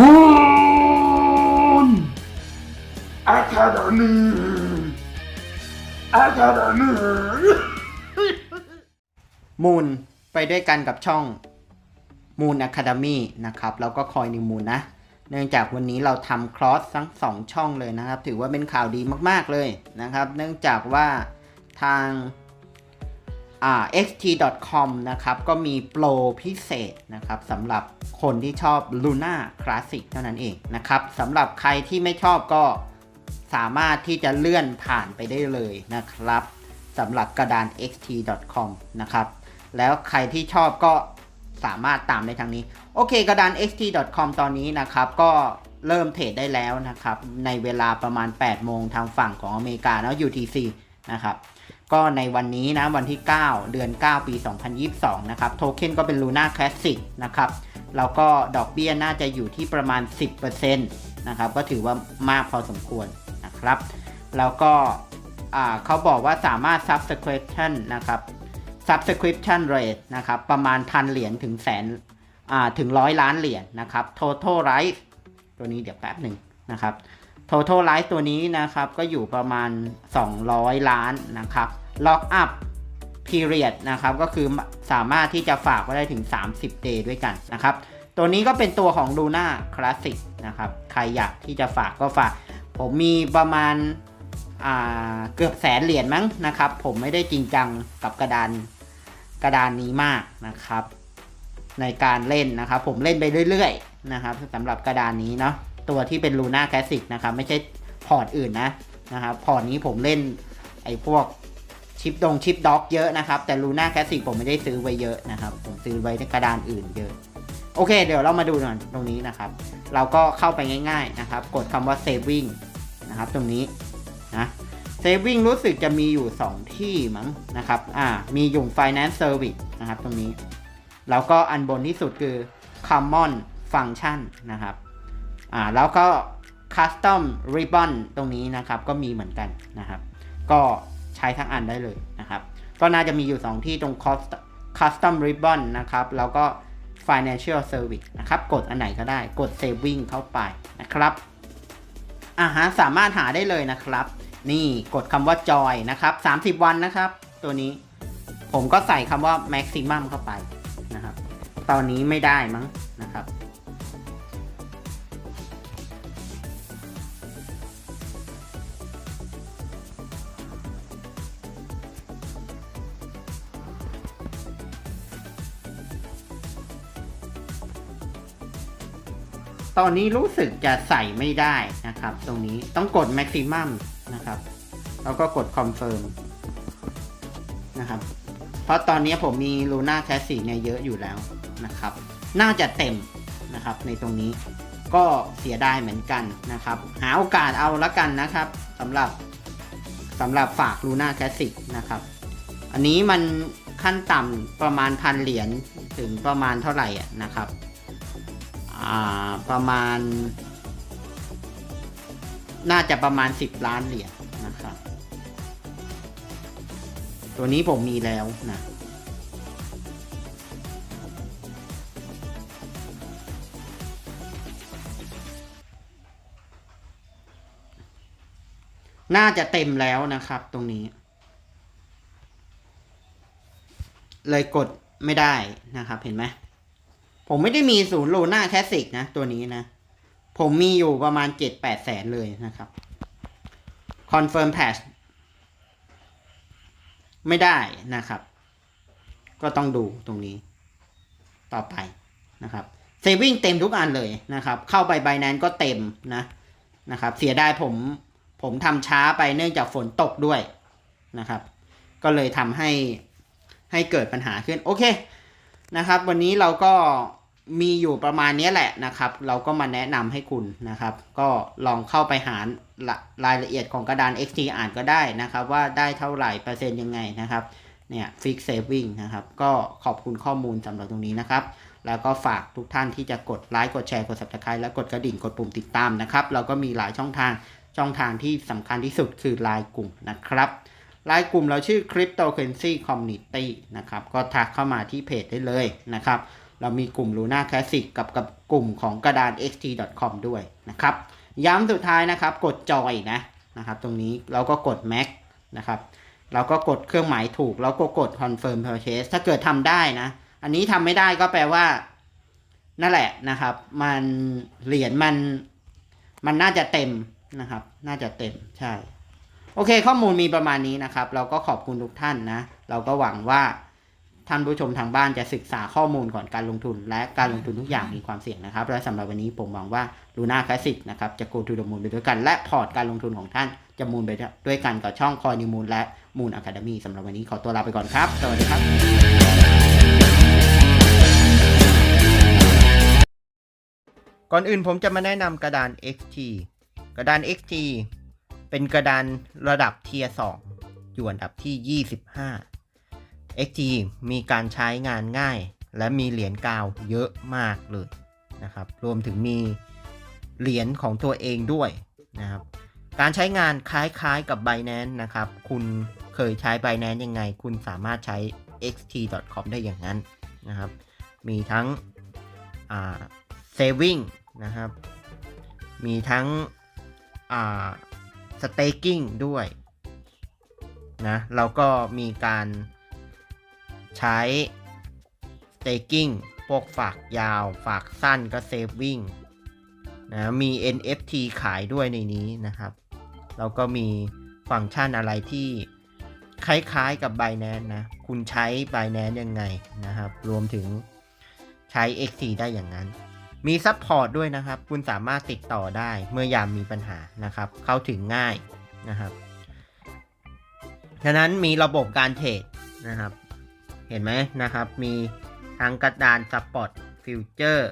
มูนอะคาเดมีอะคาเดมีมูนไปด้วยกันกับช่อง Moon Academy นะครับแล้วก็คอยนิวมูนนะ เนื่องจากวันนี้เราทำคลอสทั้งสองช่องเลยนะครับ ถือว่าเป็นข่าวดีมากๆเลยนะครับ เนื่องจากว่าทางอ่า xt.com นะครับ ก็มีโปรพิเศษนะครับสำหรับคนที่ชอบ Luna Classic เท่านั้นเองนะครับสำหรับใครที่ไม่ชอบก็สามารถที่จะเลื่อนผ่านไปได้เลยนะครับสำหรับกระดาน xt.com นะครับ แล้วใครที่ชอบก็สามารถตามได้ทางนี้ โอเคกระดาน xt.com ตอนนี้นะครับ ก็เริ่มเทรดได้แล้วนะครับ ในเวลาประมาณ 8 โมงทางฝั่งของอเมริกาแล้ว UTC นะครับ ก็ในวันนี้นะวันที่ 9 เดือน 9 ปี 2022 นะครับ โทเค็นก็เป็น Luna Classic นะครับ แล้วก็ดอกเบี้ยน่าจะอยู่ที่ประมาณ 10%นะครับ ก็ถือว่ามากพอสมควรนะครับ แล้วก็เขาบอกว่าสามารถ subscription นะครับ subscription rate นะครับ ประมาณพันเหรียญถึงแสนถึงร้อยล้านเหรียญนะครับ total rise ตัวนี้เดี๋ยวแป๊บหนึ่งนะครับ total rise ตัวนี้นะครับก็อยู่ประมาณ 200 ล้านนะครับ lock up period นะครับก็คือสามารถที่จะฝากไว้ได้ถึง 30 day ด้วยกันนะครับตัวนี้ก็เป็นตัวของ Luna Classic นะครับใครอยากที่จะฝากก็ฝาก ผมมีประมาณาเกือบแสนเหรียญมั้งนะครับ ผมไม่ได้จริงจังกับกระดานกระดานนี้มากนะครับ ในการเล่นนะครับ ผมเล่นไปเรื่อยๆนะครับสำหรับกระดานนี้เนาะตัวที่เป็น Luna Classic นะครับ ไม่ใช่พอร์ตอื่นนะนะครับ พอร์ตนี้ผมเล่นไอ้พวก ชิปดงชิปด็อกเยอะนะครับ แต่ Luna Classic ผมไม่ได้ซื้อไว้เยอะนะครับ ผมซื้อไว้ในกระดานอื่นเยอะ โอเค เดี๋ยวเรามาดูหน่อยตรงนี้นะครับ เราก็เข้าไปง่าย ๆนะครับ กดคำว่า saving นะครับ ตรงนี้นะ saving รู้สึกจะมีอยู่ 2 ที่มั้งนะครับ อ่า มีอยู่ finance service นะครับ ตรงนี้ แล้วก็อันบนที่สุดคือ common function นะครับ อ่า แล้วก็ custom ribbon ตรงนี้นะครับ ก็มีเหมือนกันนะครับ ก็ ใช้ทั้งอันได้เลยนะครับ ก็น่าจะมีอยู่ 2 ที่ตรง custom ribbon นะครับ แล้วก็ financial service นะครับ กดอันไหนก็ได้ กด saving เข้าไปนะครับอ่าฮะสามารถหาได้เลยนะครับ นี่กดคำว่า joy นะครับ 30 วันนะครับ ตัวนี้ผมก็ใส่คำว่า maximum เข้าไปนะครับ ตอนนี้ไม่ได้มั้ง ตอนนี้รู้สึกจะใส่ไม่ได้นะครับ ตรงนี้ต้องกด maximum นะครับ แล้วก็กด confirm นะครับ เพราะตอนนี้ผมมี Luna Classic เนี่ยเยอะอยู่แล้วนะครับ น่าจะเต็มนะครับในตรงนี้ก็เสียดายเหมือนกันนะครับ หาโอกาสเอาละกันนะครับสำหรับสำหรับฝาก Luna Classic นะครับ อันนี้มันขั้นต่ำประมาณพันเหรียญถึงประมาณเท่าไหร่นะครับ ประมาณ น่าจะประมาณ 10 ล้านเหรียญนะครับ ตัวนี้ผมมีแล้วนะน่าจะเต็มแล้วนะครับตรงนี้ เลยกดไม่ได้นะครับเห็นไหม ผมไม่ได้มีศูนย์โลน่าแคสสิกนะ ตัวนี้นะ ผมมีอยู่ประมาณเจ็ดแปดแสนเลยนะครับ Confirm Patch ไม่ได้นะครับ ก็ต้องดูตรงนี้ ต่อไปนะครับ Saving เต็มทุกอันเลยนะครับ เข้าไป Binance ก็เต็มนะนะครับ เสียดายผมผมทำช้าไปเนื่องจากฝนตกด้วยนะครับ ก็เลยทำให้ให้เกิดปัญหาขึ้น โอเค นะครับ วันนี้เราก็มีอยู่ประมาณนี้แหละนะครับ เราก็มาแนะนำให้คุณนะครับ ก็ลองเข้าไปหารายละเอียดของกระดาน XT อ่านก็ได้นะครับ ว่าได้เท่าไหร่เปอร์เซ็นต์ยังไงนะครับเนี่ย Fix Saving นะครับ ก็ขอบคุณข้อมูลสำหรับตรงนี้นะครับ แล้วก็ฝากทุกท่านที่จะกดไลค์กดแชร์กด Subscribe และกดกระดิ่งกดปุ่มติดตามนะครับ เราก็มีหลายช่องทางช่องทางที่สำคัญที่สุดคือไลน์กลุ่มนะครับ ไลน์กลุ่มเราชื่อ Cryptocurrency Community นะครับ ก็ทักเข้ามาที่เพจได้เลยนะครับ เรามีกลุ่ม Luna Classic กับกับกลุ่มของกระดาน xt.com ด้วยนะครับ ย้ำสุดท้ายนะครับ กดจอยนะนะครับ ตรงนี้เราก็กด Mac นะครับเราก็กดเครื่องหมายถูก แล้วก็กด confirm purchase ถ้าเกิดทำได้นะ อันนี้ทำไม่ได้ก็แปลว่า นั่นแหละนะครับ มันเหรียญมันมันน่าจะเต็มนะครับ น่าจะเต็มใช่ โอเค ข้อมูลมีประมาณนี้นะครับ เราก็ขอบคุณทุกท่านนะ เราก็หวังว่าท่านผู้ชมทางบ้านจะศึกษาข้อมูลก่อนการลงทุน และการลงทุนทุกอย่างมีความเสี่ยงนะครับ และสำหรับวันนี้ผมหวังว่า Luna Classic นะครับจะ go to the moon ไปด้วยกัน และพอร์ตการลงทุนของท่านจะมูลไปด้วยกันกับช่อง Coin New Moon และ Moon Academy สำหรับวันนี้ขอตัวลาไปก่อนครับ สวัสดีครับก่อนอื่นผมจะมาแนะนำกระดาน XT กระดาน XT เป็นกระดานระดับเทียร์2อยู่อันดับที่ 25 XT มีการใช้งานง่าย และมีเหรียญกาวเยอะมากเลยนะครับ รวมถึงมีเหรียญของตัวเองด้วยนะครับ การใช้งานคล้ายๆกับ Binance นะครับ คุณเคยใช้ Binance ยังไง คุณสามารถใช้ xt.com ได้อย่างนั้นนะครับ มีทั้งอ่า saving นะครับ มีทั้ง อ่า staking ด้วยนะแล้วก็มีการใช้ staking พวกฝากยาว ฝากสั้นก็ saving นะมี NFT ขายด้วยในนี้นะครับ แล้วก็มีฟังก์ชันอะไรที่คล้ายๆกับ Binance นะ คุณใช้ Binance ยังไงนะครับ รวมถึงใช้ XT ได้อย่างนั้น มีซัพพอร์ตด้วยนะครับ คุณสามารถติดต่อได้เมื่อยามมีปัญหานะครับ เข้าถึงง่ายนะครับฉะนั้นมีระบบการเทรดนะครับ เห็นไหมนะครับ มีทั้งกระดานสปอร์ตฟิวเจอร์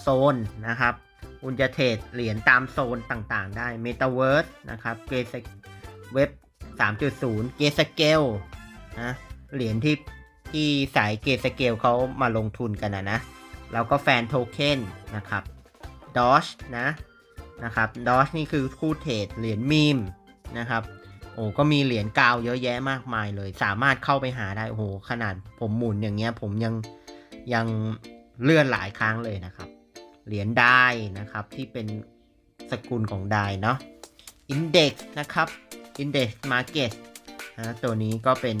โซนนะครับ คุณจะเทรดเหรียญตามโซนต่างๆ ได้ Metaverse นะครับเกสเว็บ 3.0 เกสเกลนะเหรียญที่ที่สายเกสเกลเขามาลงทุนกันนะนะ แล้วก็แฟนโทเค็นนะครับดอชนะนะครับดอชนี่คือคู่เทรดเหรียญมีมนะครับโอ้ก็มีเหรียญกาวเยอะแยะมากมายเลย สามารถเข้าไปหาได้โอ้โหขนาดผมหมุนอย่างเงี้ยผมยังยังเลื่อนหลายครั้งเลยนะครับ เหรียญได้นะครับที่เป็นสกุลของได้เนาะอินเด็กซ์นะครับอินเด็กซ์มาร์เก็ตนะตัวนี้ก็เป็น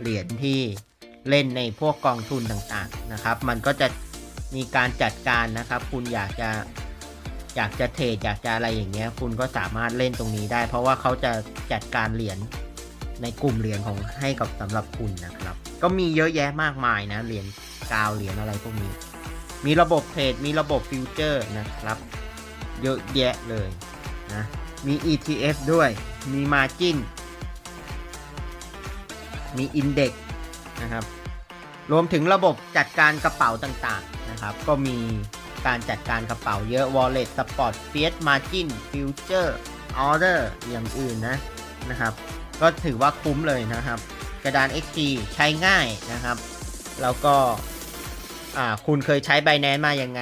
เหรียญที่เล่นในพวกกองทุนต่างๆนะครับ มันก็จะ มีการจัดการนะครับ คุณอยากจะอยากจะเทรดอยากจะอะไรอย่างเงี้ย คุณก็สามารถเล่นตรงนี้ได้ เพราะว่าเขาจะจัดการเหรียญในกลุ่มเหรียญของให้กับสำหรับคุณนะครับ ก็มีเยอะแยะมากมายนะเหรียญกาวเหรียญอะไรพวกนี้ มีระบบเทรดมีระบบฟิวเจอร์นะครับ เยอะแยะเลยนะมี ETF ด้วย มี Margin มี Index นะครับ รวมถึงระบบจัดการกระเป๋าต่างๆ นะครับ ก็มีการจัดการกระเป๋าเยอะ Wallet Spot Fiat Margin Future Order อย่างอื่นนะนะครับ ก็ถือว่าคุ้มเลยนะครับ กระดาน XT ใช้ง่ายนะครับ แล้วก็คุณเคยใช้ Binance มาอยังไง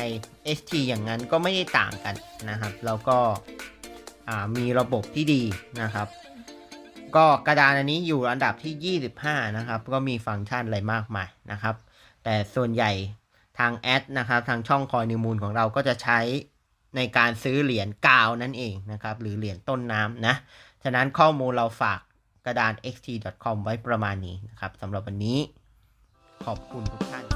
ST อย่างนั้นก็ไม่ได้ต่างกันนะครับ แล้วก็มีระบบที่ดีนะครับ ก็กระดานอันนี้อยู่อันดับที่ 25 นะครับ ก็มีฟังก์ชันอะไรมากมายนะครับ แต่ส่วนใหญ่างแอดนะครับทางช่องคอยนิมูลของเราก็จะใช้ในการซื้อเหรียญกาวนั่นเองนะครับ หรือเหรียญต้นน้ำนะ ฉะนั้นข้อมูลเราฝากกระดาน xt.com ไว้ประมาณนี้นะครับสำหรับวันนี้ขอบคุณทุกท่าน